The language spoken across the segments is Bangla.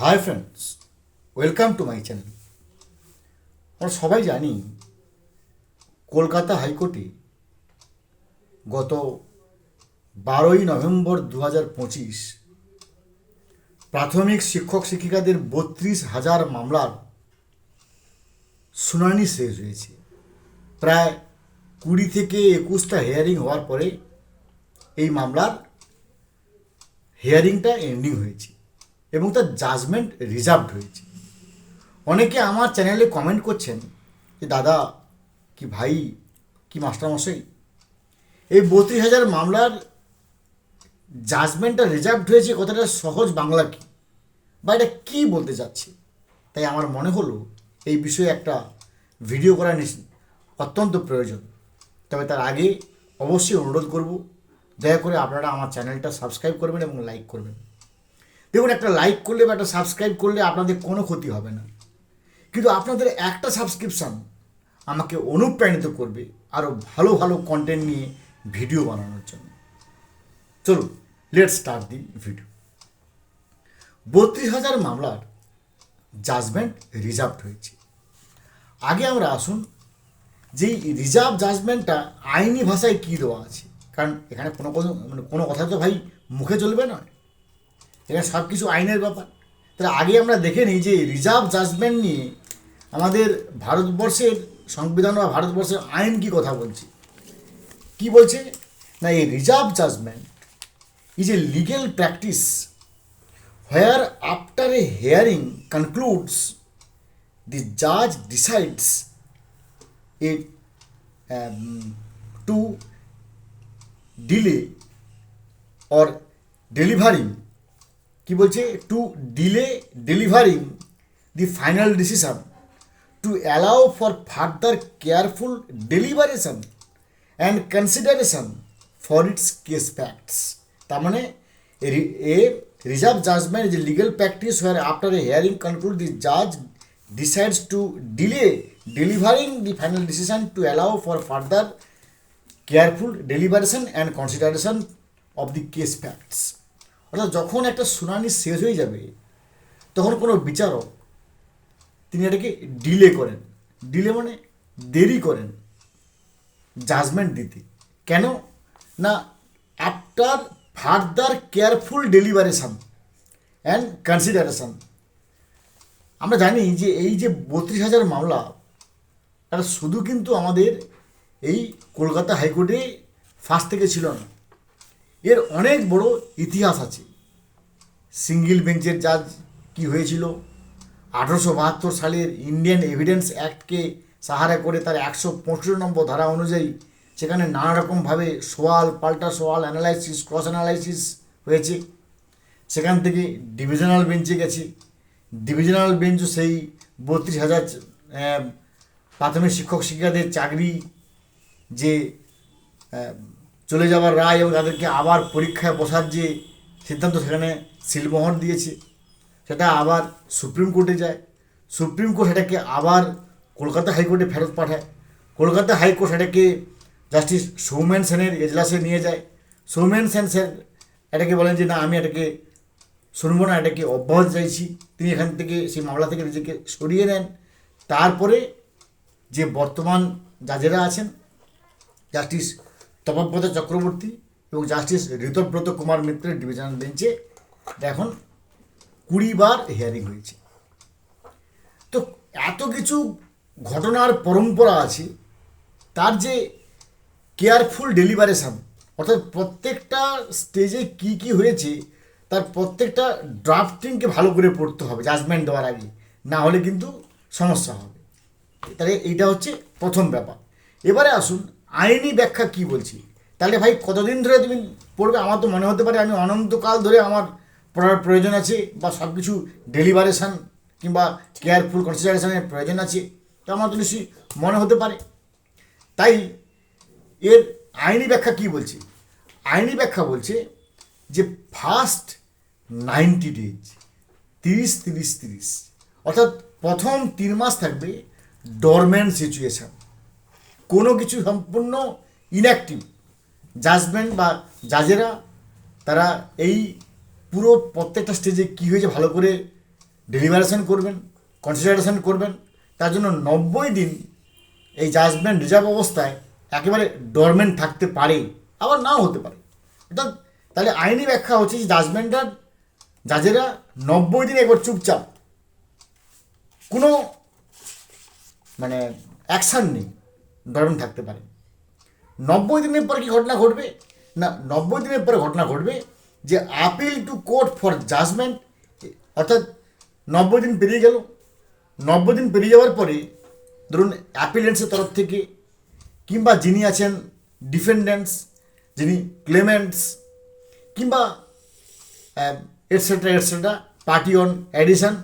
Hi friends welcome to my channel আমরা সবাই জানি কলকাতা হাইকোর্টে গত বারোই নভেম্বর দু হাজার পঁচিশ প্রাথমিক শিক্ষক শিক্ষিকাদের বত্রিশ হাজার মামলার শুনানি শেষ হয়েছে। প্রায় কুড়ি থেকে একুশটা হেয়ারিং হওয়ার পরে এই মামলার হিয়ারিংটা এন্ডিং হয়েছে। এবং তার জাজমেন্ট রিজার্ভড হয়েছে। অনেকে আমার চ্যানেলে কমেন্ট করছেন যে, দাদা, কি ভাই, কি মাস্টারমশাই? এই বত্রিশ হাজার মামলার জাজমেন্টটা রিজার্ভড হয়েছে কথাটা সহজ বাংলা কি? বা এটা কী বলতে চাচ্ছে তাই আমার মনে হলো এই বিষয়ে একটা ভিডিও করা অত্যন্ত প্রয়োজন। তবে তার আগে অবশ্যই অনুরোধ করব, দয়া করে আপনারা আমার চ্যানেলটা সাবস্ক্রাইব করবেন এবং লাইক করবেন। দেখুন, একটা লাইক করলে বা একটা সাবস্ক্রাইব করলে আপনাদের কোনো ক্ষতি হবে না। কিন্তু আপনাদের একটা সাবস্ক্রিপশান আমাকে অনুপ্রাণিত করবে আরও ভালো ভালো কন্টেন্ট নিয়ে ভিডিও বানানোর জন্য। চলুন লেট স্টার্ট দি ভিডিও বত্রিশ হাজার মামলার জাজমেন্ট রিজার্ভড হয়েছে। আগে আমরা আসুন যে রিজার্ভ জাজমেন্টটা আইনি ভাষায় কী দেওয়া আছে? কারণ এখানে কোনো কোনো মানে কোনো কথা তো ভাই মুখে চলবে না। এখানে সব কিছু আইনের ব্যাপার। তাহলে আগে আমরা দেখে নিই যে রিজার্ভ জাজমেন্ট নিয়ে আমাদের ভারতবর্ষের সংবিধান বা ভারতবর্ষের আইন কি কথা বলছে। কি বলছে? না, এই reserve judgment is a legal practice where after a hearing concludes the জাজ decides it to delay or delivering কি বলছে? To delay delivering the final decision to allow for further careful deliberation and consideration for its case facts তার মানে a reserve judgment is legal practice where after a hearing conclude the জাজ decides to delay delivering the final decision to allow for further careful deliberation and consideration of the case facts. অর্থাৎ যখন একটা শুনানি শেষ হয়ে যাবে, তখন কোনো বিচারক তিনি এটাকে ডিলে করেন। ডিলে মানে দেরি করেন জাজমেন্ট দিতে। কেন? না after further careful deliberation and consideration আমরা জানি যে এই যে বত্রিশ হাজার মামলা, এটা শুধু কিন্তু আমাদের এই কলকাতা হাইকোর্টে ফার্স্ট থেকে ছিল না। এর অনেক বড় ইতিহাস আছে। সিঙ্গেল বেঞ্চের জাজ কি হয়েছিল? আঠারোশো বাহাত্তর সালের ইন্ডিয়ান এভিডেন্স অ্যাক্টকে সাহারা করে তার একশো পঁয়ষট্টি নম্বর ধারা অনুযায়ী সেখানে নানা রকমভাবে সোয়াল পাল্টা সোয়াল অ্যানালাইসিস ক্রস অ্যানালাইসিস হয়েছে। সেখান থেকে ডিভিশনাল বেঞ্চে গেছে। ডিভিশনাল বেঞ্চও সেই বত্রিশ হাজার প্রাথমিক শিক্ষক শিক্ষিকাদের চাকরি যে চলে যাওয়ার রায় এবং তাদেরকে আবার পরীক্ষায় বসার যে সিদ্ধান্ত সেখানে সিলমোহর দিয়েছে, সেটা আবার সুপ্রিম কোর্টে যায়। সুপ্রিম কোর্ট সেটাকে আবার কলকাতা হাইকোর্টে ফেরত পাঠায়। কলকাতা হাইকোর্ট সেটাকে জাস্টিস সৌমেন সেনের এজলাসে নিয়ে যায়। সৌমেন সেন স্যার এটাকে বলেন যে, না, আমি এটাকে শুনব না, এটাকে অব্যাহত চাইছি। তিনি এখান থেকে সেই মামলা থেকে নিজেকে সরিয়ে নেন তারপরে যে বর্তমান জাজেরা আছেন, জাস্টিস তপব্রত চক্রবর্তী এবং জাস্টিস ঋতব্রত কুমার মিত্রের ডিভিশনাল বেঞ্চে এখন কুড়ি বার হিয়ারিং হয়েছে। তো এত কিছু ঘটনার পরম্পরা আছে, তার যে কেয়ারফুল ডেলিভারেশন অর্থাৎ প্রত্যেকটা স্টেজে কি কি হয়েছে, তার প্রত্যেকটা ড্রাফটিংকে ভালো করে পড়তে হবে জাজমেন্ট দেওয়ার আগে। না হলে কিন্তু সমস্যা হবে। তাহলে এইটা হচ্ছে প্রথম ব্যাপার। এবারে আসুন আইনি ব্যাখ্যা কি বলছি? তাহলে ভাই কতদিন ধরে তুমি পড়বে? আমার তো মনে হতে পারে আমি অনন্তকাল ধরে আমার পড়ার প্রয়োজন আছে বা সব কিছু ডেলিভারেশন কিংবা কেয়ারফুল কনসিডারেশনের প্রয়োজন আছে। তো আমার তো নিশ্চয়ই মনে হতে পারে। তাই এর আইনি ব্যাখ্যা কি বলছে? আইনি ব্যাখ্যা বলছে যে ফার্স্ট নাইনটি ডেজ তিরিশ তিরিশ তিরিশ, অর্থাৎ প্রথম তিন মাস থাকবে ডরম্যান্ট সিচুয়েশান কোনো কিছু সম্পূর্ণ ইনঅ্যাক্টিভ জাজমেন্ট বা জাজেরা তারা এই পুরো প্রত্যেকটা স্টেজে কী হয়েছে ভালো করে ডেলিভারেশন করবেন কনসিডারেশন করবেন, তার জন্য নব্বই দিন এই জাজমেন্ট রিজার্ভ অবস্থায় একেবারে ডরমেন্ট থাকতে পারে, আবার নাও হতে পারে। এটা তাহলে আইনি ব্যাখ্যা হচ্ছে যে জাজমেন্টার জাজেরা নব্বই দিন একবার চুপচাপ। কোনো মানে অ্যাকশান নেই। ডরমেন্ট থাকতে পারে। নব্বই দিনের পরে কি ঘটনা ঘটবে? না, নব্বই দিনের পরে ঘটনা ঘটবে যে appeal to court for judgment অর্থাৎ নব্বই দিন পেরিয়ে গেল। নব্বই দিন পেরিয়ে যাওয়ার পরে ধরুন অ্যাপিলেন্টসের তরফ থেকে কিংবা যিনি আছেন ডিফেন্ডেন্টস যিনি ক্লেমেন্টস কিংবা et cetera et cetera party on addition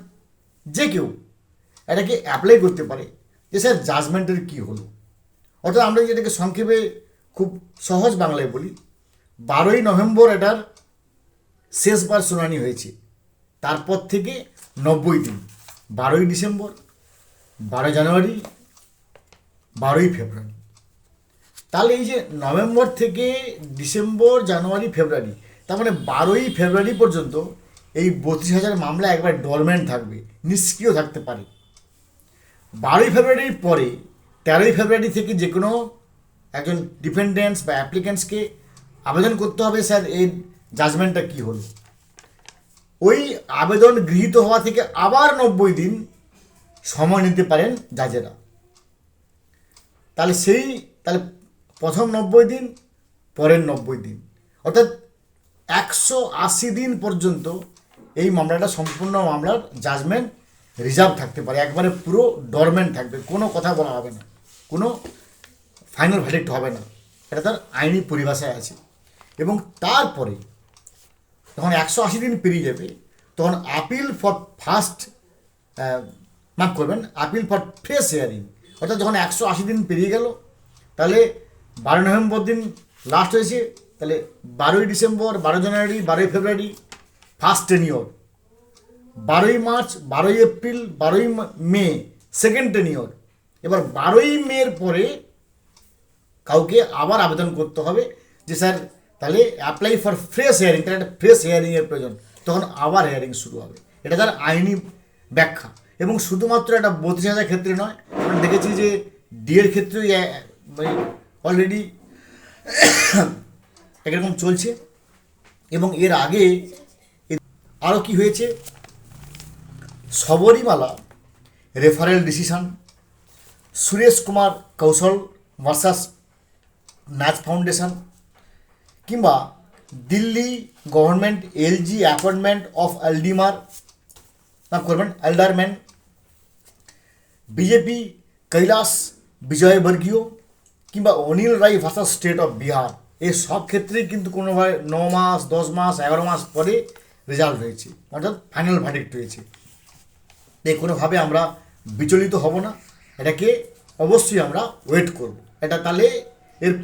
যে কেউ এটাকে অ্যাপ্লাই করতে পারে যে স্যার জাজমেন্টের কী হলো? অর্থাৎ আমরা যেটাকে সংক্ষেপে খুব সহজ বাংলায় বলি, বারোই নভেম্বর এটার শেষবার শুনানি হয়েছে। তারপর থেকে নব্বই দিন, বারোই ডিসেম্বর বারো জানুয়ারি, বারোই ফেব্রুয়ারি। তাহলে এই যে নভেম্বর থেকে ডিসেম্বর, জানুয়ারি, ফেব্রুয়ারি, তার মানে বারোই ফেব্রুয়ারি পর্যন্ত এই বত্রিশ হাজার মামলা একবার ডরমেন্ট থাকবে, নিষ্ক্রিয় থাকতে পারে। বারোই ফেব্রুয়ারির পরে তেরোই ফেব্রুয়ারি থেকে যে কোনো একজন ডিপেন্ডেন্টস বা অ্যাপ্লিক্যান্টসকে আবেদন করতে হবে, স্যার এই জাজমেন্টটা কী হলো? ওই আবেদন গৃহীত হওয়া থেকে আবার নব্বই দিন সময় নিতে পারেন জাজেরা তাহলে সেই, তাহলে প্রথম নব্বই দিন, পরের নব্বই দিন। অর্থাৎ একশো আশি দিন পর্যন্ত এই মামলাটা সম্পূর্ণ মামলার জাজমেন্ট রিজার্ভ থাকতে পারে। একবারে পুরো ডরমেন্ট থাকবে, কোনো কথা বলা হবে না। কোনো ফাইনাল ভ্যালিড হবে না। এটা তার আইনি পরিভাষায় আছে। এবং তারপরে যখন একশো আশি দিন পেরিয়ে যাবে, তখন আপিল ফর ফার্স্ট মাফ করবেন। আপিল ফর ফ্রেশ হিয়ারিং অর্থাৎ যখন একশো আশি দিন পেরিয়ে গেল, তাহলে বারো নভেম্বর দিন লাস্ট হয়েছে। তাহলে বারোই ডিসেম্বর, বারো জানুয়ারি, বারোই ফেব্রুয়ারি ফার্স্ট টেনিওর বারোই মার্চ, বারোই এপ্রিল, বারোই মে সেকেন্ড টেনিওর এবার বারোই মের পরে কাউকে আবার আবেদন করতে হবে যে, স্যার, তাহলে অ্যাপ্লাই ফর ফ্রেশ হিয়ারিং তাহলে একটা ফ্রেশ হিয়ারিংয়ের প্রয়োজন। তখন আবার হিয়ারিং শুরু হবে। এটা তার আইনি ব্যাখ্যা। এবং শুধুমাত্র একটা বত্রিশ হাজার ক্ষেত্রে নয়, আমরা দেখেছি যে ডিএর ক্ষেত্রেও মানে অলরেডি একরকম চলছে। এবং এর আগে আরও কি হয়েছে? Sabarimala referral decision Suresh Kumar Koushal versus Naz foundation কিংবা Delhi government LG appointment of aldermen নাম করবেন এল্ডারম্যান, বিজেপি কৈলাস বিজয়বর্গীয় কিংবা Anil Rai versus state of Bihar. এই সব ক্ষেত্রেই কিন্তু কোনোভাবে ন মাস, দশ মাস, এগারো মাস পরে রেজাল্ট হয়েছে, অর্থাৎ ফাইনাল ভার্ডিক্ট হয়েছে। এই কোনোভাবে আমরা বিচলিত হব না। এটাকে অবশ্যই আমরা ওয়েট করব। এটা তাহলে এর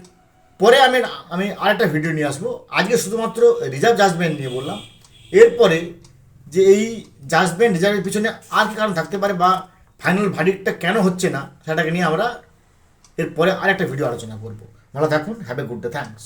পরে আমি আমি আরেকটা ভিডিও নিয়ে আসব। আজকে শুধুমাত্র রিজার্ভ জাজমেন্ট নিয়ে বললাম। এরপরে যে এই জাজমেন্ট রিজার্ভের পিছনে আর কি কারণ থাকতে পারে বা ফাইনাল ভার্ডিক্টটা কেন হচ্ছে না, সেটাকে নিয়ে আমরা এরপরে আরেকটা ভিডিও আলোচনা করব। ভালো থাকুন have a good day thanks